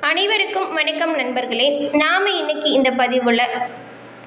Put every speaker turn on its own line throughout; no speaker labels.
அனைவருக்கும் வணக்கம் நண்பர்களே. நாம இன்னைக்கு இந்த பதிவுல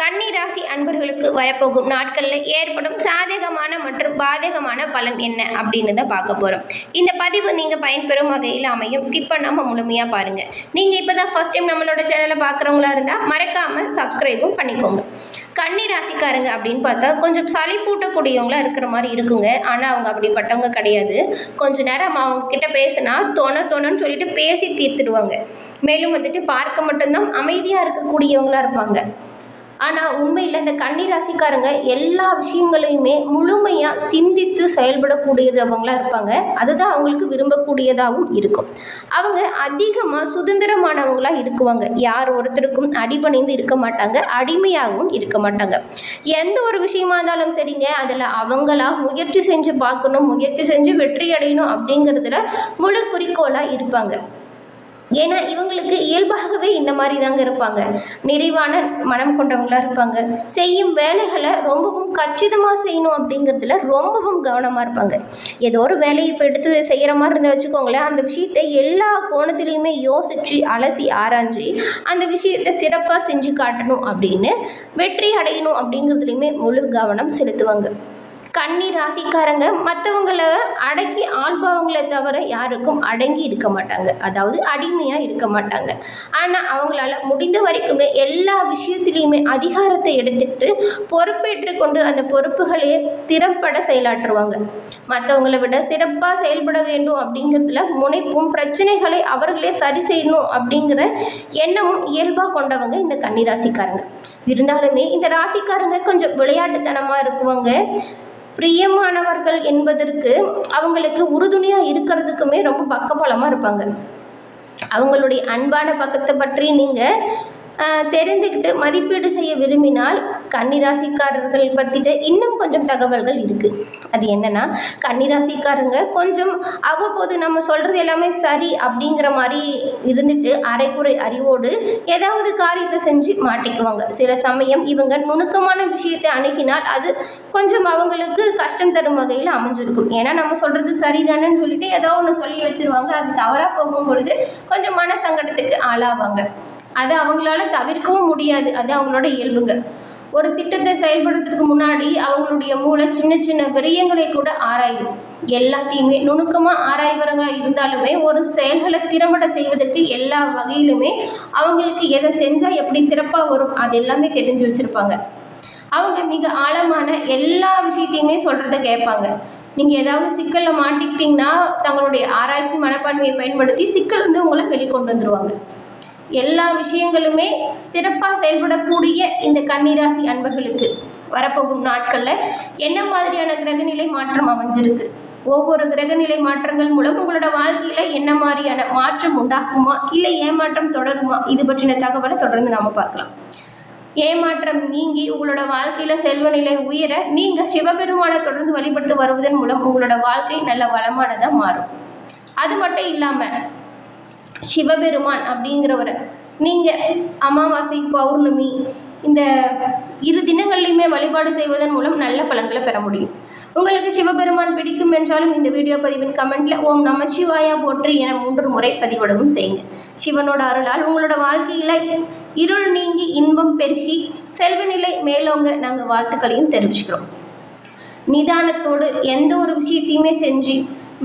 கன்னி ராசி அன்பர்களுக்கு வரப்போகும் நாட்களில் ஏற்படும் சாதகமான மற்றும் பாதகமான பலன் என்ன அப்படின்னு தான் பார்க்க போகிறோம் இந்த பதிவு நீங்கள் பயன்பெறும் வகையில் அமையும். ஸ்கிப் பண்ணாமல் முழுமையாக பாருங்கள் நீங்கள் இப்போ தான் ஃபஸ்ட் டைம் நம்மளோட சேனலை பார்க்குறவங்களா இருந்தால் மறக்காமல் சப்ஸ்கிரைபும் பண்ணிக்கோங்க. கன்னி ராசிக்காரங்க அப்படின்னு பார்த்தா கொஞ்சம் சளி பூட்டக்கூடியவங்களா இருக்கிற மாதிரி இருக்குங்க. ஆனால் அவங்க அப்படிப்பட்டவங்க கிடையாது. கொஞ்ச நேரம் அவங்க கிட்ட பேசினா தொண தொணன்னு சொல்லிட்டு பேசி தீர்த்துடுவாங்க. மேலும் வந்துட்டு பார்க்க மட்டும்தான் அமைதியாக இருக்கக்கூடியவங்களா இருப்பாங்க. ஆனால் உண்மையில் இந்த கன்னிராசிக்காரங்க எல்லா விஷயங்களையுமே முழுமையாக சிந்தித்து செயல்படக்கூடியவங்களாக இருப்பாங்க. அதுதான் அவங்களுக்கு விரும்பக்கூடியதாகவும் இருக்கும். அவங்க அதிகமாக சுதந்திரமானவங்களாக இருக்குவாங்க. யார் ஒருத்தருக்கும் அடிபணிந்து இருக்க மாட்டாங்க அடிமையாகவும் இருக்க மாட்டாங்க. எந்த ஒரு விஷயமா இருந்தாலும் சரிங்க அதில் அவங்களா முயற்சி செஞ்சு பார்க்கணும் முயற்சி செஞ்சு வெற்றி அடையணும் அப்படிங்கிறதுல முழு குறிக்கோளாக இருப்பாங்க. ஏன்னா இவங்களுக்கு இயல்பாகவே இந்த மாதிரி தாங்க இருப்பாங்க. நிறைவான மனம் கொண்டவங்களாக இருப்பாங்க. செய்யும் வேலைகளை ரொம்பவும் கச்சிதமாக செய்யணும் அப்படிங்கிறதுல ரொம்பவும் கவனமாக இருப்பாங்க. ஏதோ ஒரு வேலையை இப்போ எடுத்து செய்கிற மாதிரி இருந்தால் வச்சுக்கோங்களேன் அந்த விஷயத்தை எல்லா கோணத்துலேயுமே யோசித்து அலசி ஆராய்ஞ்சு அந்த விஷயத்தை சிறப்பாக செஞ்சு காட்டணும் அப்படின்னு வெற்றி அடையணும் அப்படிங்கிறதுலையுமே முழு கவனம் செலுத்துவாங்க. கன்னி ராசிக்காரங்க மற்றவங்கள அடக்கி ஆள்பவங்களை தவிர யாருக்கும் அடங்கி இருக்க மாட்டாங்க. அதாவது அடிமையாக இருக்க மாட்டாங்க. ஆனால் அவங்களால முடிந்த வரைக்குமே எல்லா விஷயத்துலேயுமே அதிகாரத்தை எடுத்துக்கிட்டு பொறுப்பேற்று கொண்டு அந்த பொறுப்புகளையே திறம்பட செயலாற்றுவாங்க. மற்றவங்களை விட சிறப்பாக செயல்பட வேண்டும் அப்படிங்கிறதுல முனைப்பும் பிரச்சனைகளை அவர்களே சரி செய்யணும் அப்படிங்கிற எண்ணமும் இயல்பாக கொண்டவங்க இந்த கன்னி ராசிக்காரங்க. இருந்தாலுமே இந்த ராசிக்காரங்க கொஞ்சம் விளையாட்டுத்தனமாக இருக்குவாங்க. பிரியமானவர்கள் என்பதற்கு அவங்களுக்கு உறுதுணையாக இருக்கிறதுக்குமே ரொம்ப பக்கபலமாக இருப்பாங்க. அவங்களுடைய அன்பான பக்கத்தை பற்றி நீங்கள் தெரிந்துக்கிட்டு மதிப்பீடு செய்ய விரும்பினால் கன்னிராசிக்காரர்கள் பற்றிட்டு இன்னும் கொஞ்சம் தகவல்கள் இருக்குது அது என்னென்னா கன்னிராசிக்காரங்க கொஞ்சம் அவ்வப்போது நம்ம சொல்கிறது எல்லாமே சரி அப்படிங்கிற மாதிரி இருந்துட்டு அரைக்குறை அறிவோடு ஏதாவது காரியத்தை செஞ்சு மாட்டிக்குவாங்க. சில சமயம் இவங்க நுணுக்கமான விஷயத்தை அணுகினால் அது கொஞ்சம் அவங்களுக்கு கஷ்டம் தரும் வகையில் அமைஞ்சிருக்கும். ஏன்னா நம்ம சொல்கிறது சரிதானேன்னு சொல்லிட்டு ஏதோ ஒன்று சொல்லி வச்சுருவாங்க. அது தவறாக போகும் பொழுது கொஞ்சம் மன சங்கடத்துக்கு ஆளாவாங்க. அதை அவங்களால தவிர்க்கவும் முடியாது. அது அவங்களோட இயல்புங்க. ஒரு திட்டத்தை செயல்படுறதுக்கு முன்னாடி அவங்களுடைய மூளை சின்ன சின்ன விரயங்களை கூட ஆராயும் எல்லாத்தையுமே நுணுக்கமாக ஆராய்வரங்களாக இருந்தாலுமே ஒரு செயல்களை திறம்பட செய்வதற்கு எல்லா வகையிலுமே அவங்களுக்கு எதை செஞ்சால் எப்படி சிறப்பாக வரும் அது எல்லாமே தெரிஞ்சு வச்சுருப்பாங்க. அவங்க மிக ஆழமான எல்லா விஷயத்தையுமே சொல்கிறத கேட்பாங்க. நீங்கள் ஏதாவது சிக்கலில் மாட்டிக்கிட்டிங்கன்னா தங்களுடைய ஆராய்ச்சி மனப்பான்மையை பயன்படுத்தி சிக்கல் வந்து உங்களை வெளிக்கொண்டு வந்துடுவாங்க எல்லா விஷயங்களுமே சிறப்பாக செயல்படக்கூடிய இந்த கன்னிராசி அன்பர்களுக்கு வரப்போகும் நாட்களில் என்ன மாதிரியான கிரகநிலை மாற்றம் அமைஞ்சிருக்கு? ஒவ்வொரு கிரகநிலை மாற்றங்கள் மூலம் உங்களோட வாழ்க்கையில் என்ன மாதிரியான மாற்றம் உண்டாகுமா? இல்லை ஏமாற்றம் தொடருமா? இது பற்றின தகவலை தொடர்ந்து நாம் பார்க்கலாம். ஏமாற்றம் நீங்கி உங்களோட வாழ்க்கையில் செல்வ நிலை உயர நீங்கள் சிவபெருமானை தொடர்ந்து வழிபட்டு வருவதன் மூலம் உங்களோட வாழ்க்கை நல்ல வளமானதாக மாறும். அது மட்டும் இல்லாமல் சிவபெருமான் அப்படிங்கிறவரை. நீங்கள் அமாவாசை பௌர்ணமி இந்த இரு தினங்கள்லையுமே வழிபாடு செய்வதன் மூலம் நல்ல பலன்களை பெற முடியும். உங்களுக்கு சிவபெருமான் பிடிக்கும் என்றாலும் இந்த வீடியோ பதிவின் கமெண்ட்ல ஓம் நமச்சிவாயா போற்றி என மூன்று முறை பதிவிடவும் செய்யுங்க. சிவனோட அருளால் உங்களோட வாழ்க்கையில் இருள் நீங்கி இன்பம் பெருகி செல்வநிலை மேலோங்க நாங்கள் வாழ்த்துக்களையும் தெரிவிச்சுக்கிறோம். நிதானத்தோடு எந்த ஒரு விஷயத்தையுமே செஞ்சு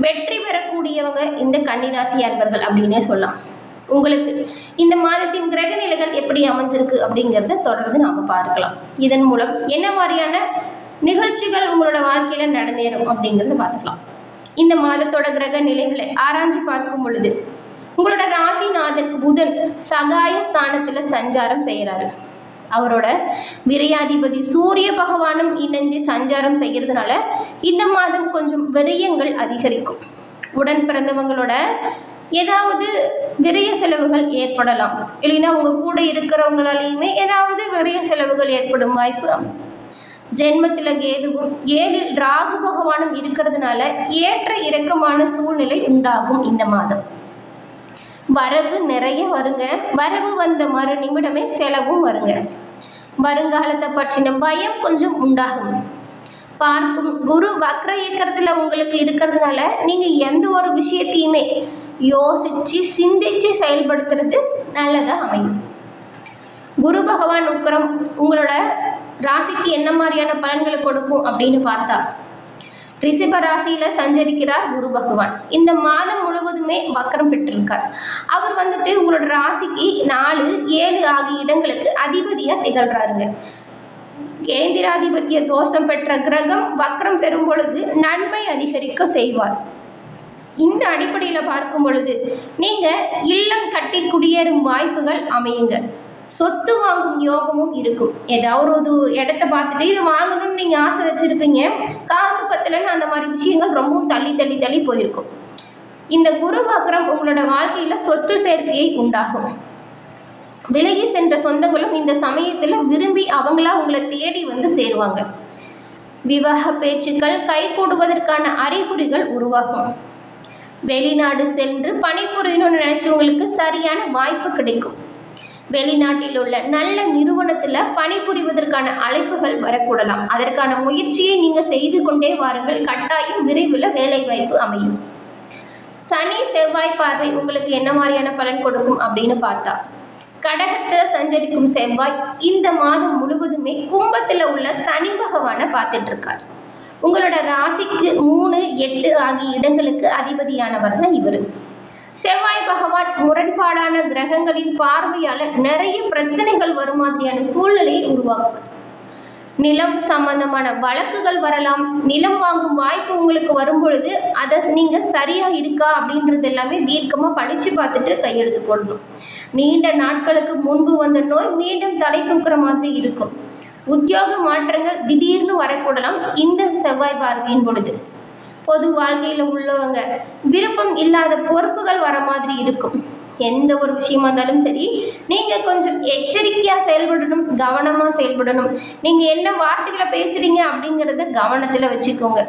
வெற்றி பெறக்கூடியவங்க இந்த கன்னிராசி அன்பர்கள் அப்படின்னே சொல்லலாம். உங்களுக்கு இந்த மாதத்தின் கிரக நிலைகள் எப்படி அமைஞ்சிருக்கு அப்படிங்கிறத தொடர்ந்து நாம் பார்க்கலாம். இதன் மூலம் என்ன மாதிரியான நிகழ்ச்சிகள் உங்களோட வாழ்க்கையில் நடந்தேறும் அப்படிங்கிறத பார்த்துக்கலாம். இந்த மாதத்தோட கிரக நிலைகளை ஆராய்ச்சி பார்க்கும் பொழுது உங்களோட ராசிநாதன் புதன் சகாய ஸ்தானத்தில் சஞ்சாரம் செய்கிறாரு அவரோட விரையாதிபதி சூரிய பகவானும் இணைஞ்சு சஞ்சாரம் செய்கிறதுனால இந்த மாதம் கொஞ்சம் விரயங்கள் அதிகரிக்கும். உடன் பிறந்தவங்களோட ஏதாவது விரய செலவுகள் ஏற்படலாம். இல்லைன்னா உங்கள் கூட இருக்கிறவங்களாலேயுமே ஏதாவது விரய செலவுகள் ஏற்படும் வாய்ப்பு ஜென்மத்தில் கேதுவும் ஏழில் ராகு பகவானும் இருக்கிறதுனால ஏற்ற இறக்கமான சூழ்நிலை உண்டாகும் இந்த மாதம். வரவு நிறைய வருங்க. வரவு வந்த மறு நிமிடமே செலவும் வருங்க. வருங்காலத்தை பற்றின பயம் கொஞ்சம் உண்டாகும். பார்க்கும் குரு வக்ர இயக்கத்தில் உங்களுக்கு இருக்கிறதுனால நீங்கள் எந்த ஒரு விஷயத்தையுமே யோசித்து சிந்திச்சு செயல்படுத்துறது நல்லதாக அமையும். குரு பகவான் உக்கரம் உங்களோட ராசிக்கு என்ன மாதிரியான பலன்களை கொடுக்கும் அப்படின்னு பார்த்தா ரிஷப ராசியில சஞ்சரிக்கிறார் குரு பகவான். இந்த மாதம் முழுவதுமே வக்கரம் பெற்றிருக்கார். அவர் வந்துட்டு உங்களோட ராசிக்கு நாலு ஏழு ஆகிய இடங்களுக்கு அதிபதியா திகழ்றாருங்க. கேந்திராதிபத்திய தோஷம் பெற்ற கிரகம் வக்கரம் பெறும் பொழுது நன்மை அதிகரிக்க செய்வார். இந்த அடிப்படையில் பார்க்கும் பொழுது நீங்கள் இல்லம் கட்டி குடியேறும் வாய்ப்புகள் அமையுங்க. சொத்து வாங்கும் யோகமும் இருக்கும். ஏதாவது ஒரு இடத்த பார்த்துட்டு இது வாங்கணும்னு நீங்கள் ஆசை வச்சுருப்பீங்க. காசு பத்தலைன்னு அந்த மாதிரி விஷயங்கள் ரொம்பவும் தள்ளி தள்ளி தள்ளி போயிருக்கும். இந்த குரு வக்ரம் உங்களோட வாழ்க்கையில் சொத்து சேர்க்கையை உண்டாகும். விலகி சென்ற சொந்தங்களும் இந்த சமயத்தில் விரும்பி அவங்களா உங்களை தேடி வந்து சேருவாங்க. விவாக பேச்சுக்கள் கைகூடுவதற்கான அறிகுறிகள் உருவாகும். வெளிநாடு சென்று பணிபுரியணும்னு நினைச்சவங்களுக்கு சரியான வாய்ப்பு கிடைக்கும். வெளிநாட்டில் உள்ள நல்ல நிறுவனத்தில் பணிபுரிவதற்கான அழைப்புகள் வரக்கூடலாம். அதற்கான முயற்சியை நீங்கள் செய்து கொண்டே வாருங்கள். கட்டாயம் விரைவில் வேலைவாய்ப்பு அமையும். சனி செவ்வாய் பார்வை உங்களுக்கு என்ன மாதிரியான பலன் கொடுக்கும் அப்படின்னு பார்த்தா கடகத்தை சஞ்சரிக்கும் செவ்வாய் இந்த மாதம் முழுவதுமே கும்பத்தில் உள்ள சனி பகவானை பார்த்துட்டு இருக்கார் உங்களோட ராசிக்கு மூணு எட்டு ஆகிய இடங்களுக்கு அதிபதியானவர் தான் இவர். செவ்வாய் பகவான் முரண்பாடான கிரகங்களின் பார்வையால் நிறைய பிரச்சனைகள் வரும் மாதிரியான சூழ்நிலையை உருவாக்கும். நிலம் சம்பந்தமான வழக்குகள் வரலாம். நிலம் வாங்கும் வாய்ப்பு உங்களுக்கு வரும் பொழுது அதை நீங்கள் சரியாக இருக்கா அப்படின்றது எல்லாமே தீர்க்கமாக படித்து பார்த்துட்டு கையெழுத்து போடணும். நீண்ட நாட்களுக்கு முன்பு வந்த நோய் மீண்டும் தலை தூக்குற மாதிரி இருக்கும். உத்தியோக மாற்றங்கள் திடீர்னு வரக்கூடலாம் இந்த செவ்வாய் பார்வையின் பொழுது. பொது வாழ்க்கையில் உள்ளவங்க. விருப்பம் இல்லாத பொறுப்புகள் வர மாதிரி இருக்கும். எந்த ஒரு விஷயமா இருந்தாலும் சரி நீங்கள் கொஞ்சம் எச்சரிக்கையாக செயல்படணும் கவனமாக செயல்படணும். நீங்கள் என்ன வார்த்தைகளை பேசுகிறீங்க அப்படிங்கிறத கவனத்தில் வச்சுக்கோங்க.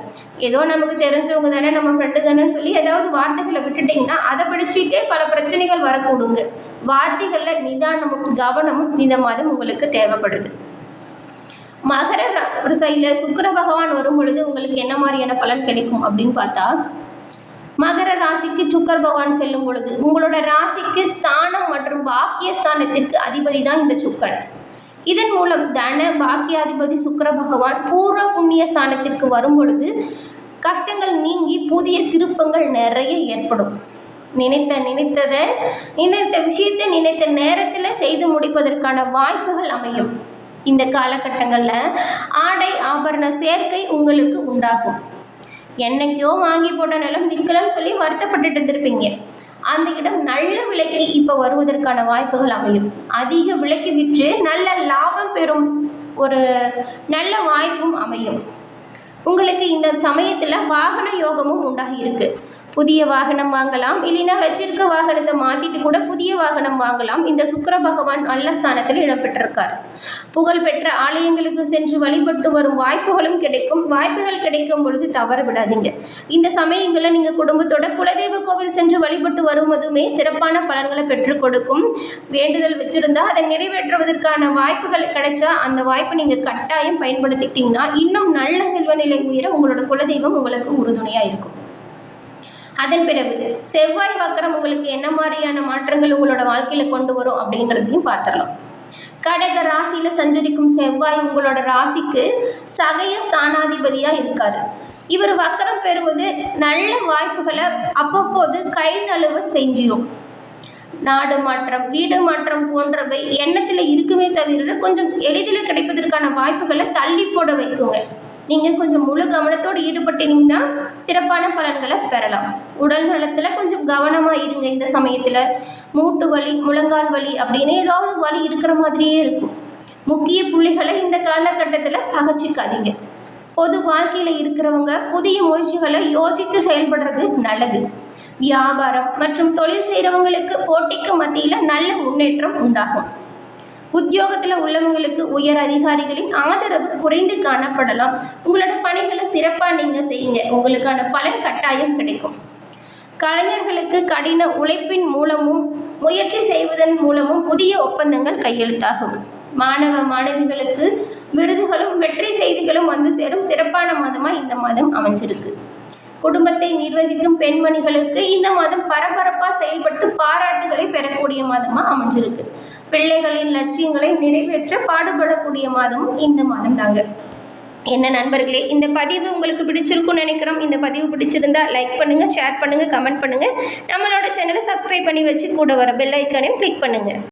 ஏதோ நமக்கு தெரிஞ்சவங்க தானே நம்ம ஃப்ரெண்டு தானேன்னு சொல்லி ஏதாவது வார்த்தைகளை விட்டுட்டிங்கன்னா அதை படிச்சுட்டே பல பிரச்சனைகள் வரக்கூடுங்க. வார்த்தைகளில் நிதானமும் கவனமும் நிதமாதம் உங்களுக்கு தேவைப்படுது. மகர ரிசையில் சுக்கர பகவான் வரும் பொழுது உங்களுக்கு என்ன மாதிரியான பலன் கிடைக்கும் அப்படின்னு பார்த்தா மகர ராசிக்கு சுக்கர் பகவான் செல்லும் பொழுது உங்களோட ராசிக்கு ஸ்தானம் மற்றும் பாக்கிய ஸ்தானத்திற்கு அதிபதி தான் இந்த சுக்கர் இதன் மூலம் தன பாக்கியாதிபதி சுக்கர பகவான் பூர்வ புண்ணிய ஸ்தானத்திற்கு வரும் பொழுது கஷ்டங்கள் நீங்கி புதிய திருப்பங்கள் நிறைய ஏற்படும். நினைத்த நினைத்ததை நினைத்த விஷயத்தை நினைத்த நேரத்தில் செய்து முடிப்பதற்கான வாய்ப்புகள் அமையும். இந்த காலகட்டங்களில் ஆடை ஆபரண சேர்க்கை உங்களுக்கு உண்டாகும். என்னைக்கோ வாங்கி போட்ட நிலம் திக்கலன்னு சொல்லி வருத்தப்பட்டுட்டு இருந்திருப்பீங்க. அந்த இடம் நல்ல விலைக்கு இப்போ வருவதற்கான வாய்ப்புகள் அமையும். அதிக விலைக்கு விற்று நல்ல லாபம் பெறும் ஒரு நல்ல வாய்ப்பும் அமையும். உங்களுக்கு இந்த சமயத்தில் வாகன யோகமும் உண்டாகி இருக்குது புதிய வாகனம் வாங்கலாம். இல்லைன்னா வச்சிருக்க வாகனத்தை மாற்றிட்டு கூட புதிய வாகனம் வாங்கலாம். இந்த சுக்கர பகவான் நல்ல ஸ்தானத்தில் இடம்பெற்றிருக்கார். புகழ்பெற்ற ஆலயங்களுக்கு சென்று வழிபட்டு வரும் வாய்ப்புகளும் கிடைக்கும். வாய்ப்புகள் கிடைக்கும் பொழுது தவற விடாதீங்க. இந்த சமயங்களில் நீங்கள் குடும்பத்தோட குலதெய்வ கோவில் சென்று வழிபட்டு வருவதுமே சிறப்பான பலன்களை பெற்றுக் கொடுக்கும். வேண்டுதல் வச்சிருந்தா அதை நிறைவேற்றுவதற்கான வாய்ப்புகள் கிடைச்சா அந்த வாய்ப்பை நீங்கள் கட்டாயம் பயன்படுத்திக்கிட்டீங்கன்னா இன்னும் நல்ல செல்வநிலை உயர உங்களோட குலதெய்வம் உங்களுக்கு உறுதுணையாக இருக்கும். அதன் பிறகு செவ்வாய் வக்கரம் உங்களுக்கு என்ன மாதிரியான மாற்றங்கள் உங்களோட வாழ்க்கையில் கொண்டு வரும் அப்படின்றதையும் பார்த்துடலாம். கடக ராசியில் சஞ்சரிக்கும் செவ்வாய் உங்களோட ராசிக்கு சகைய ஸ்தானாதிபதியாக இருக்கார். இவர் வக்கரம் பெறுவது நல்ல வாய்ப்புகளை அப்பப்போது கை நழுவ செஞ்சிடும் நாடு மாற்றம் வீடு மாற்றம் போன்றவை எண்ணத்தில் இருக்குமே தவிர கொஞ்சம் எளிதில் கிடைப்பதற்கான வாய்ப்புகளை தள்ளி போட வைக்குங்க. நீங்கள் கொஞ்சம் முழு கவனத்தோடு ஈடுபட்டினீங்கன்னா சிறப்பான பலன்களை பெறலாம். உடல் நலத்தில் கொஞ்சம் கவனமாக இருங்க இந்த சமயத்தில். மூட்டு வலி முழங்கால் வலி அப்படின்னு ஏதாவது வலி இருக்கிற மாதிரியே இருக்கும். முக்கிய புள்ளிகளை இந்த காலகட்டத்தில் பகச்சிக்காதீங்க. பொது வாழ்க்கையில் இருக்கிறவங்க புதிய முயற்சிகளை யோசித்து செயல்படுறது நல்லது. வியாபாரம் மற்றும் தொழில் செய்கிறவங்களுக்கு போட்டிக்கு மத்தியில் நல்ல முன்னேற்றம் உண்டாகும். உத்தியோகத்தில் உள்ளவங்களுக்கு உயர் அதிகாரிகளின் ஆதரவு குறைந்து காணப்படலாம். உங்களோட பணிகளை சிறப்பாக நீங்கள் செய்யுங்க. உங்களுக்கான பலன் கட்டாயம் கிடைக்கும். கலைஞர்களுக்கு கடின உழைப்பின் மூலமும் முயற்சி செய்வதன் மூலமும் புதிய ஒப்பந்தங்கள் கையெழுத்தாகும். மாணவ மாணவிகளுக்கு விருதுகளும் வெற்றி செய்திகளும் வந்து சேரும். சிறப்பான மாதமாக இந்த மாதம் அமைஞ்சிருக்கு. குடும்பத்தை நிர்வகிக்கும் பெண்மணிகளுக்கு இந்த மாதம் பரபரப்பாக செயல்பட்டு பாராட்டுகளை பெறக்கூடிய மாதமாக அமைஞ்சிருக்கு. பிள்ளைகளின் லட்சியங்களை நிறைவேற்ற பாடுபடக்கூடிய மாதமும் இந்த மாதம் தாங்க என்ன நண்பர்களே இந்த பதிவு உங்களுக்கு பிடிச்சிருக்கும்னு நினைக்கிறோம். இந்த பதிவு பிடிச்சிருந்தா லைக் பண்ணுங்கள் ஷேர் பண்ணுங்கள் கமெண்ட் பண்ணுங்கள் நம்மளோட சேனலை சப்ஸ்கிரைப் பண்ணி வச்சு கூட வர பெல் ஐக்கானையும் கிளிக் பண்ணுங்கள்